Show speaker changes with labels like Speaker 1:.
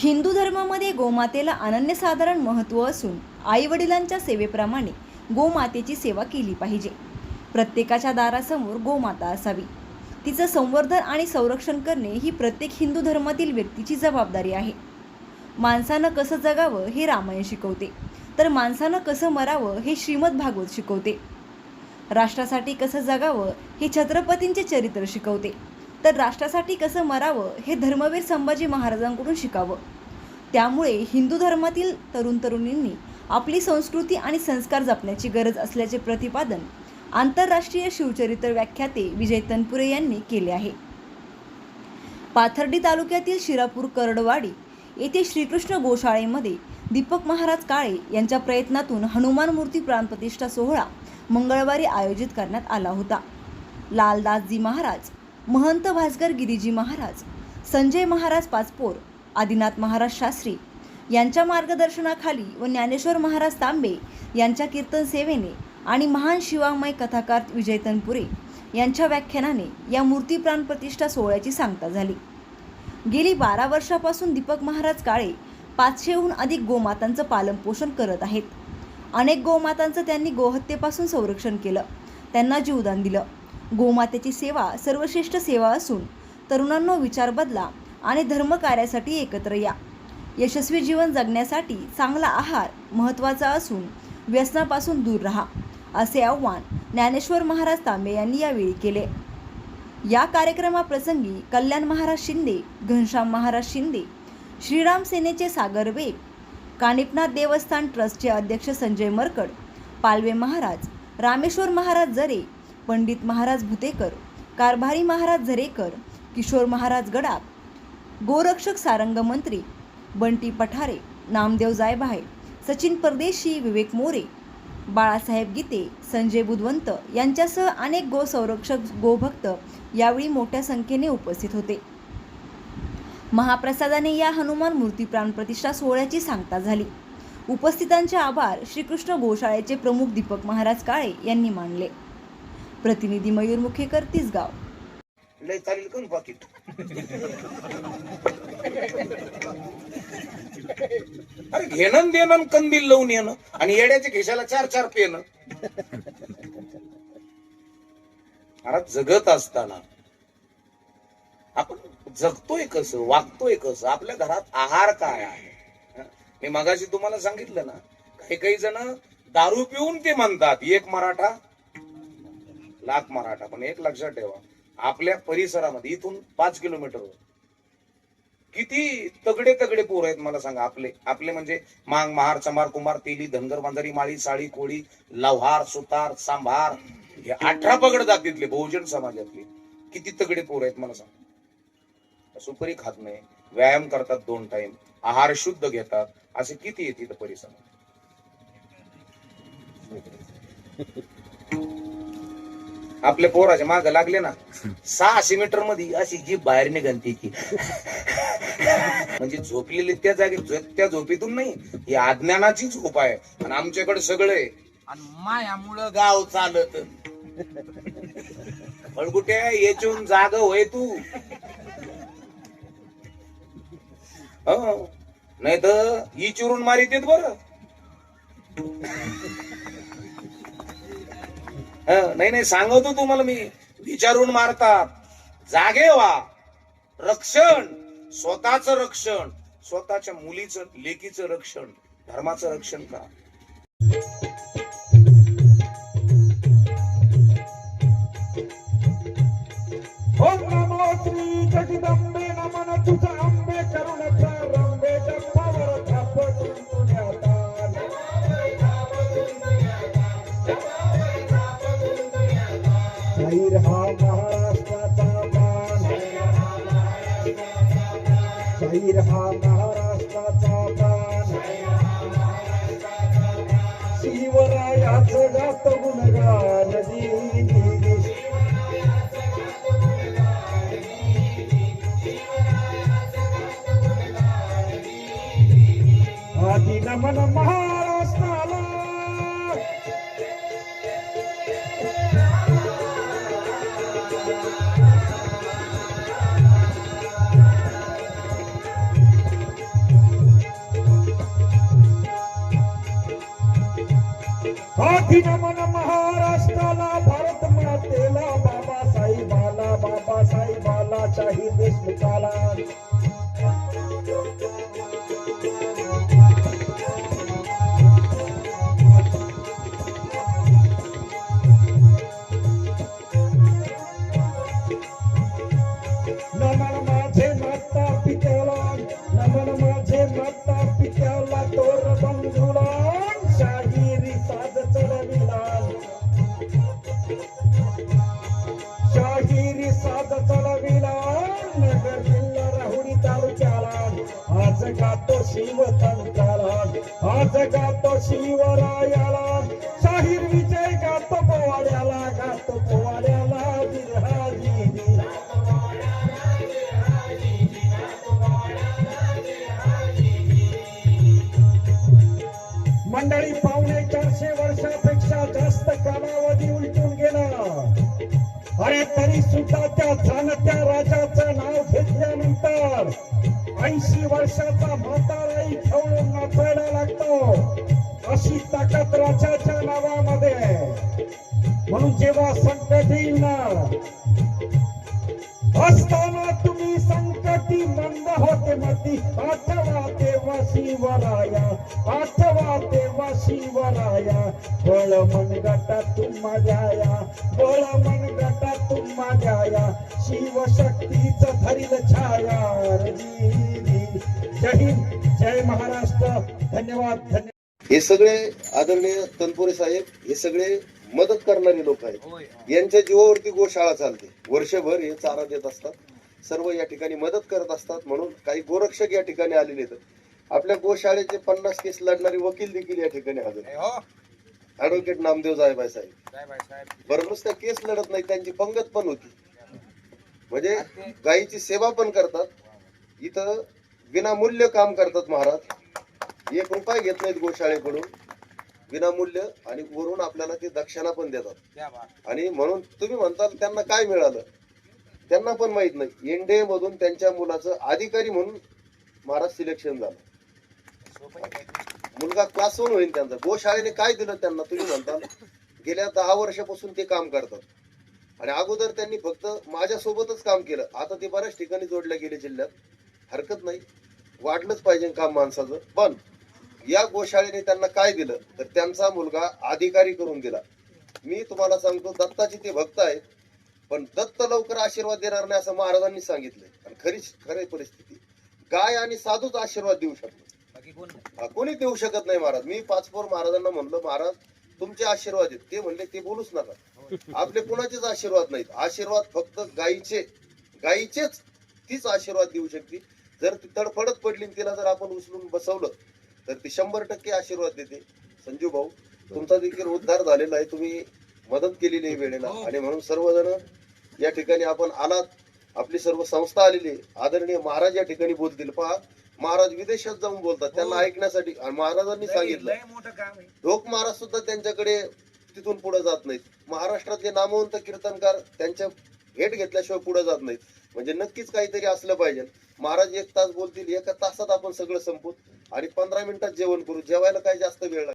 Speaker 1: हिंदू धर्मामध्ये गोमातेला अनन्यसाधारण महत्त्व असून आईवडिलांच्या सेवेप्रमाणे गोमातेची सेवा केली पाहिजे. प्रत्येकाच्या दारासमोर गोमाता असावी. तिचं संवर्धन आणि संरक्षण करणे ही प्रत्येक हिंदू धर्मातील व्यक्तीची जबाबदारी आहे. माणसानं कसं जगावं हे रामायण शिकवते. तर माणसानं कसं मरावं हे श्रीमद भागवत शिकवते. राष्ट्रासाठी कसं जगावं हे छत्रपतींचे चरित्र शिकवते. तर राष्ट्रासाठी कसं मरावं हे धर्मवीर संभाजी महाराजांकडून शिकावं? त्यामुळे हिंदू धर्मातील तरुण तरुणींनी आपली संस्कृती आणि संस्कार जपण्याची गरज असल्याचे प्रतिपादन आंतरराष्ट्रीय शिवचरित्र व्याख्याते विजय तनपुरे यांनी केले आहे. पाथर्डी तालुक्यातील शिरापूर करडवाडी येथे श्रीकृष्ण गोशाळेमध्ये दीपक महाराज काळे यांच्या प्रयत्नातून हनुमान मूर्ती प्राणप्रतिष्ठा सोहळा मंगळवारी आयोजित करण्यात आला होता. लालदासजी महाराज महंत भास्कर गिरीजी महाराज संजय महाराज पाचपोर आदिनाथ महाराज शास्त्री यांच्या मार्गदर्शनाखाली व ज्ञानेश्वर महाराज तांबे यांच्या कीर्तन सेवेने आणि महान शिवामय कथाकार विजय तनपुरे यांच्या व्याख्यानाने या मूर्ती प्राणप्रतिष्ठा सोहळ्याची सांगता झाली. गेली बारा वर्षापासून दीपक महाराज काळे पाचशेहून अधिक गोमातांचं पालनपोषण करत आहेत. अनेक गोमातांचं त्यांनी गोहत्येपासून संरक्षण केलं. त्यांना जीवदान दिलं. गोमातेची सेवा सर्वश्रेष्ठ सेवा असून तरुणांनो विचार बदला आणि धर्मकार्यासाठी एकत्र या. यशस्वी जीवन जगण्यासाठी चांगला आहार महत्त्वाचा असून व्यसनापासून दूर राहा असे आव्हान ज्ञानेश्वर महाराज तांबे यांनी यावेळी केले. या कार्यक्रमाप्रसंगी कल्याण महाराज शिंदे घनश्याम महाराज शिंदे श्रीराम सेनेचे सागर वेग कानिपनाथ देवस्थान ट्रस्टचे अध्यक्ष संजय मरकड पालवे महाराज रामेश्वर महाराज जरे पंडित महाराज भुतेकर कारभारी महाराज झरेकर किशोर महाराज गडाप गोरक्षक सारंग मंत्री बंटी पठारे नामदेव जायभाय सचिन परदेशी विवेक मोरे बाळासाहेब गीते संजय बुधवंत यांच्यासह अनेक गो संरक्षक गोभक्त यावेळी मोठ्या संख्येने उपस्थित होते. महाप्रसादाने या हनुमान मूर्ती प्राणप्रतिष्ठा सोहळ्याची सांगता झाली. उपस्थितांचे आभार श्रीकृष्ण गोशाळेचे प्रमुख दीपक महाराज काळे यांनी मानले. प्रतिनिधी मयूर मुखेकर तिसगाव.
Speaker 2: लय चालेल कोण पाकिट अरे घेणं देणं कंदील लावून येणं आणि येड्याच्या खिशाला चार चार पेन अरे जगत असताना आपण जगतोय कसं वागतोय कसं आपल्या घरात आहार काय आहे? मी मगाशी तुम्हाला सांगितलं ना काही काही जण दारू पिऊन ते म्हणतात एक मराठा लाख मराठा पण एक लक्षात ठेवा आपल्या परिसरामध्ये इथून पाच किलोमीटर किती तगडे तगडे पोर आहेत मला सांगा आपले. आपले म्हणजे मांग महार चमार कुमार तेली धनगर बांधारी माळी साळी कोळी लव्हार सुतार सांभार हे अठरा पगड जातीतले बहुजन समाजातले. किती तगडे पोर आहेत मला सांगा. सुपारी खात नाही. व्यायाम करतात दोन टाइम आहार शुद्ध घेतात. असे किती येते इथं परिसरात आपल्या पोराच्या माग लागले ना सहाशे मीटरमध्ये अशी जीभ बाहेर निघते ती. म्हणजे झोपलेली त्या जागे त्या झोपेतून नाही ही अज्ञानाची झोप आहे. आणि आमच्याकडे सगळे. आणि मायामुळं गाव चालत. फळकुटे याच्याहून जाग होय तू. हो. नाही तर ही चिरून मारित बर. नाही नाही सांगतो तुम्हाला मी. विचारून मारतात. जागे व्हा. रक्षण. स्वतःच रक्षण. स्वतःच्या मुलीचं लेकीचं रक्षण. धर्माचं रक्षण करा.
Speaker 3: ओम नमो श्री जगदंबे नमन तुझा महाराष्ट्राचा मान. शरीर हा महाराष्ट्राचा मान. शिवरायाचं गात गुणगान दिली आदि नमन महा आधी नमन महाराष्ट्राला भारत मातेला बाबासाहेबाला बाबासाहेबाला शाहीर देशमुखाला. नमन माझे माता पित्याला नमन माझे माता आज गातो शिवरायाला शाहीर विजय गातो पोवाड्याला गातो पोवाड्याला मंडळी पावणे चारशे वर्षापेक्षा जास्त कालावधी उलटून गेला. अरे तरी सुद्धा त्या जाणत्या राजाचं नाव घेतल्यानंतर ऐंशी वर्षाचा म्हाताराही खेळून नाचायला लागतो. अशी ताकद राजाच्या नावामध्ये. म्हणून जेव्हा संकट येईल ना असताना तुम्ही संकटी मंद होते मती आठवा तेव्हा शिवराया आठवा तेव्हा शिवराया. बळ मन गटा तुम्हा जाया बळ मन गटा तुम्हा जाया शिवशक्तीच धरील छाया. जय हिंद जय महाराष्ट्र. धन्यवाद धन्यवाद.
Speaker 4: हे सगळे आदरणीय तनपुरे साहेब हे सगळे मदत करणारे लोक आहेत. यांच्या जीवावरती गोशाळा चालते. वर्षभर हे चारा देत असतात. सर्व या ठिकाणी मदत करत असतात म्हणून काही गोरक्षक या ठिकाणी आलेले आहेत. आपल्या गोशाळेचे पन्नास केस लढणारे वकील देखील या ठिकाणी हजर ऍडव्होकेट नामदेव जायबाई साहेब. बरं नुसतं केस लढत नाही त्यांची पंगत पण होती. म्हणजे गायीची सेवा पण करतात. इथं विनामूल्य काम करतात महाराज. एक रुपया घेत नाहीत गोशाळेकडून. विनामूल्य आणि वरून आपल्याला ते दक्षिणा पण देतात. आणि म्हणून तुम्ही म्हणताल त्यांना काय मिळालं? त्यांना पण माहीत नाही. एनडीए मधून त्यांच्या मुलाचं अधिकारी म्हणून महाराज सिलेक्शन झालं. मुलगा क्लास वन होईल त्यांचा. गोशाळेने काय दिलं त्यांना? तुम्ही म्हणता गेल्या दहा वर्षापासून ते काम करतात. आणि अगोदर त्यांनी फक्त माझ्यासोबतच काम केलं. आता ते बऱ्याच ठिकाणी जोडल्या गेले जिल्ह्यात. हरकत नाही. वाढलंच पाहिजे काम माणसाचं. पण या गोशाळेने त्यांना काय दिलं? तर त्यांचा मुलगा अधिकारी करून दिला. मी तुम्हाला सांगतो दत्ताचे ते भक्त आहेत. पण दत्त लवकर आशीर्वाद देणार नाही असं महाराजांनी सांगितलंय. आणि खरीच खरी परिस्थिती. गाय आणि साधूच आशीर्वाद देऊ शकतो हा, कोणी देऊ शकत नाही महाराज. मी पाचपोर महाराजांना म्हणलं महाराज तुमचे आशीर्वाद आहेत. ते म्हणले ते बोलूच नका. आपले कुणाचेच आशीर्वाद नाहीत. आशीर्वाद फक्त गायीचे गायीचेच तीच आशीर्वाद देऊ शकते. जर ती तडफडत पडली आणि तिला जर आपण उचलून बसवलं तर ती शंभर टक्के आशीर्वाद देते. संजू भाऊ तुमचा देखील उद्धार झालेला आहे. तुम्ही मदत केलेली आहे वेळेला. आणि म्हणून सर्वजण या ठिकाणी आपण आलात. आपली सर्व संस्था आलेली आहे. आदरणीय महाराज या ठिकाणी बोलतील. पहा महाराज विदेशात जाऊन बोलतात. त्यांना ऐकण्यासाठी आणि महाराजांनी सांगितलं. ढोक महाराज सुद्धा त्यांच्याकडे तिथून पुढे जात नाहीत. महाराष्ट्रातले नामवंत कीर्तनकार त्यांच्या भेट घेतल्याशिवाय पुढे जात नाहीत. म्हणजे नक्कीच काहीतरी असलं पाहिजे. महाराज एक तास बोलतील एका तासात आपण सगळं संपू आणि पंधरा मिनिटात जेवण करू. जेवायला काही जास्त वेळ